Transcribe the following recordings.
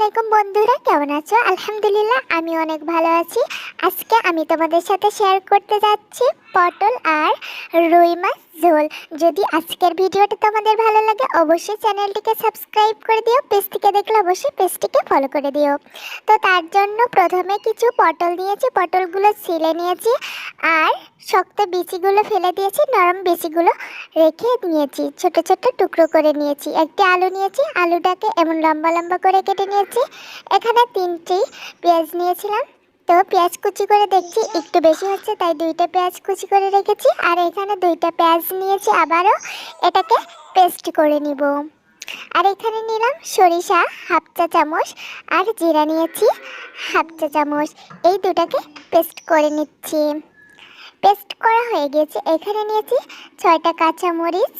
আলাইকুম বন্ধুরা, কেমন আছো? আলহামদুলিল্লাহ, আমি অনেক ভালো আছি। আজকে আমি তোমাদের সাথে শেয়ার করতে যাচ্ছি পটল আর রুই মাছ ঝোল। যদি আজকের ভিডিওটা তোমাদের ভালো লাগে, অবশ্যই চ্যানেলটিকে সাবস্ক্রাইব করে দিও, পেজটিকে দেখলে অবশ্যই পেজটিকে ফলো করে দিও। তো তার জন্য প্রথমে কিছু পটল নিয়েছি, পটলগুলো ছিলে নিয়েছি আর শক্ত বিচিগুলো ফেলে দিয়েছি, নরম বিচিগুলো রেখে নিয়েছি, ছোট ছোট টুকরো করে নিয়েছি। একটি আলু নিয়েছি, আলুটাকে এমন লম্বা লম্বা করে কেটে নিয়েছি এখানে তিনটি পেঁয়াজ নিয়েছিলাম। তো পেঁয়াজ কুচি করে দেখছি, একটু বেশি হচ্ছে, তাই দুইটা পেঁয়াজ কুচি করে রেখেছি। আর এখানে দুইটা পেঁয়াজ নিয়েছি, আবারও এটাকে পেস্ট করে নিব। আর এখানে নিলাম সরিষা, হাফ চা চামচ, আর জিরা নিয়েছি, হাফ চা চামচ। এই দুটাকে পেস্ট করে নিচ্ছি। পেস্ট করা হয়ে গেছে এখানে নিয়েছি ছয়টা কাঁচামরিচ।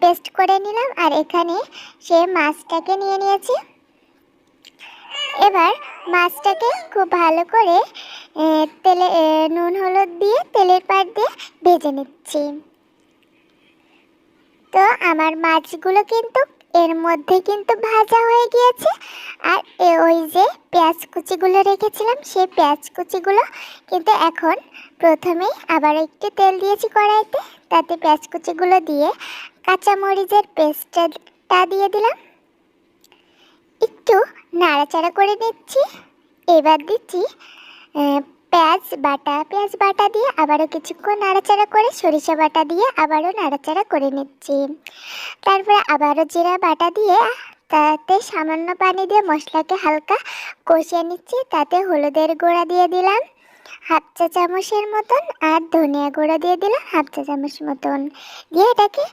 পেস্ট করে নিলাম, আর এখানে সে মাছটাকে নিয়ে নিয়েছি। এবার মাছটাকে খুব ভালো করে তেলে নুন, হলুদ দিয়ে তেলের পাট দিয়ে ভেজে নিচ্ছি। তো আমার মাছগুলো কিন্তু এর মধ্যে কিন্তু ভাজা হয়ে গিয়েছে। আর ওই যে পেঁয়াজ কুচিগুলো রেখেছিলাম, সেই পেঁয়াজ কুচিগুলো কিন্তু এখন প্রথমেই আবার একটু তেল দিয়েছি কড়াইতে। তাতে পেঁয়াজ কুচিগুলো দিয়ে কাঁচামরিচের পেস্টটা দিয়ে দিলাম। একটু নাড়াচাড়া করে নিচ্ছি। এবার দিচ্ছি পেঁয়াজ বাটা। পেঁয়াজ বাটা দিয়ে আবারও কিছুক্ষণ নাড়াচাড়া করে সরিষা বাটা দিয়ে আবারও নাড়াচাড়া করে নিচ্ছি। তারপরে আবারও জিরা বাটা দিয়ে তাতে সামান্য পানি দিয়ে মশলাকে হালকা কষিয়ে নিচ্ছি। তাতে হলুদের গুঁড়া দিয়ে দিলাম, হাফ চা চামচের মতন, আর ধনিয়া গুঁড়া দিয়ে দিলাম, হাফ চা চামচ মতন। দিয়ে এটাকে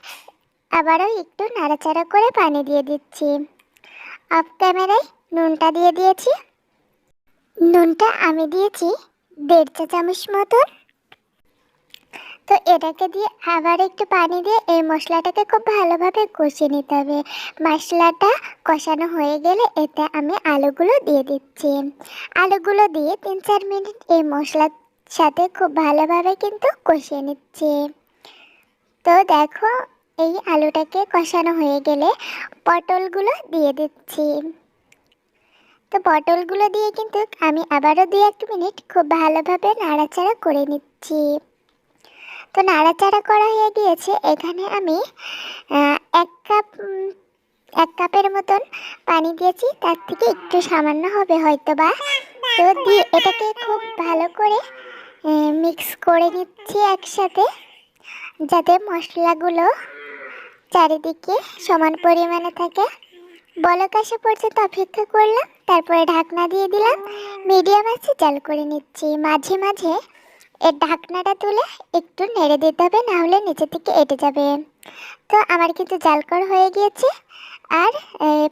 আবারও একটু নাড়াচাড়া করে পানি দিয়ে দিচ্ছি। অফ ক্যামেরায় নুনটা দিয়ে দিয়েছি। নুনটা আমি দিয়েছি দেড় চা চামচ মতন। তো এটাকে দিয়ে আবার একটু পানি দিয়ে এই মশলাটাকে খুব ভালোভাবে কষিয়ে নিতে হবে। মশলাটা কষানো হয়ে গেলে এতে আমি আলুগুলো দিয়ে দিচ্ছি। আলুগুলো দিয়ে তিন চার মিনিট এই মশলার সাথে খুব ভালোভাবে কিন্তু কষিয়ে নিচ্ছি। তো দেখো এই আলুটাকে কষানো হয়ে গেলে পটলগুলো দিয়ে দিচ্ছি। তো পটলগুলো দিয়ে কিন্তু আমি আবারও দুই এক মিনিট খুব ভালোভাবে নাড়াচাড়া করে নিচ্ছি। তো নাড়াচাড়া করা হয়ে গিয়েছে, এখানে আমি এক কাপ এক কাপের মতন পানি দিয়েছি, তার থেকে একটু সামান্য হবে হয়তো বা তো দিয়ে এটাকে খুব ভালো করে মিক্স করে নিচ্ছি একসাথে, যাতে মশলাগুলো চারিদিকে সমান পরিমাণে থাকে। বলক পর্যন্ত অপেক্ষা করলাম, তারপরে ঢাকনা দিয়ে দিলাম। মিডিয়াম আছে জাল করে নিচ্ছি। মাঝে মাঝে এর ঢাকনাটা তুলে একটু নেড়ে দিতে হবে নাহলে নিচে থেকে এটে যাবে। তো আমার কিন্তু জাল করা হয়ে গিয়েছে। আর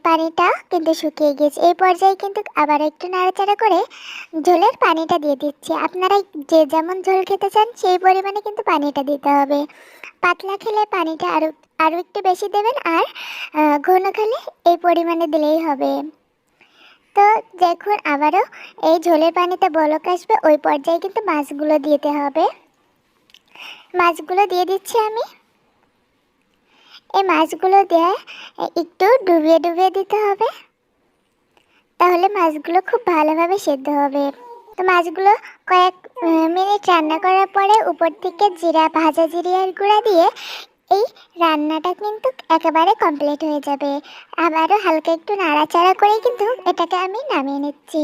পানিটা কিন্তু শুকিয়ে গিয়েছে এই পর্যায়ে কিন্তু আবার একটু নাড়াচাড়া করে ঝোলের পানিটা দিয়ে দিচ্ছি। আপনারা যে যেমন ঝোল খেতে চান, সেই পরিমাণে কিন্তু পানিটা দিতে হবে। পাতলা খেলে পানিটা আরও আরও একটু বেশি দেবেন আর ঘন খেলে এই পরিমাণে দিলেই হবে। তো দেখুন, আবারও এই ঝোলের পানিতে বলক আসবে। ওই পর্যায়ে কিন্তু মাছগুলো দিতে হবে। মাছগুলো দিয়ে দিচ্ছি আমি। এই মাছগুলো দিয়ে একটু ডুবিয়ে ডুবিয়ে দিতে হবে। তাহলে মাছগুলো খুব ভালোভাবে সেদ্ধ হবে। তো মাছগুলো কয়েক মিনিট রান্না করার পরে উপর থেকে জিরা, ভাজা জিরিয়ার গুঁড়া দিয়ে এই রান্নাটা কিন্তু একেবারে কমপ্লিট হয়ে যাবে। আবারও হালকা একটু নাড়াচাড়া করে কিন্তু এটাকে আমি নামিয়ে নিচ্ছি।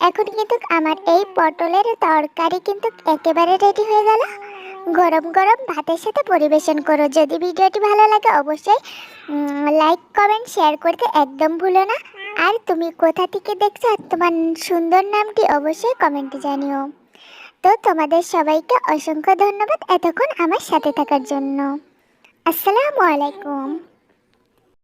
এখন কিন্তু আমার এই পটলের তরকারি কিন্তু একেবারে রেডি হয়ে গেল। গরম গরম ভাতের সাথে পরিবেশন করো। যদি ভিডিওটি ভালো লাগে অবশ্যই লাইক কমেন্ট শেয়ার করতে একদম ভুলো না। আর তুমি কোথা থেকে দেখছ আর তোমার সুন্দর নামটি অবশ্যই কমেন্টে জানিও। তো তোমাদের সবাইকে অসংখ্য ধন্যবাদ এতক্ষণ আমার সাথে থাকার জন্য। আসসালামু আলাইকুম।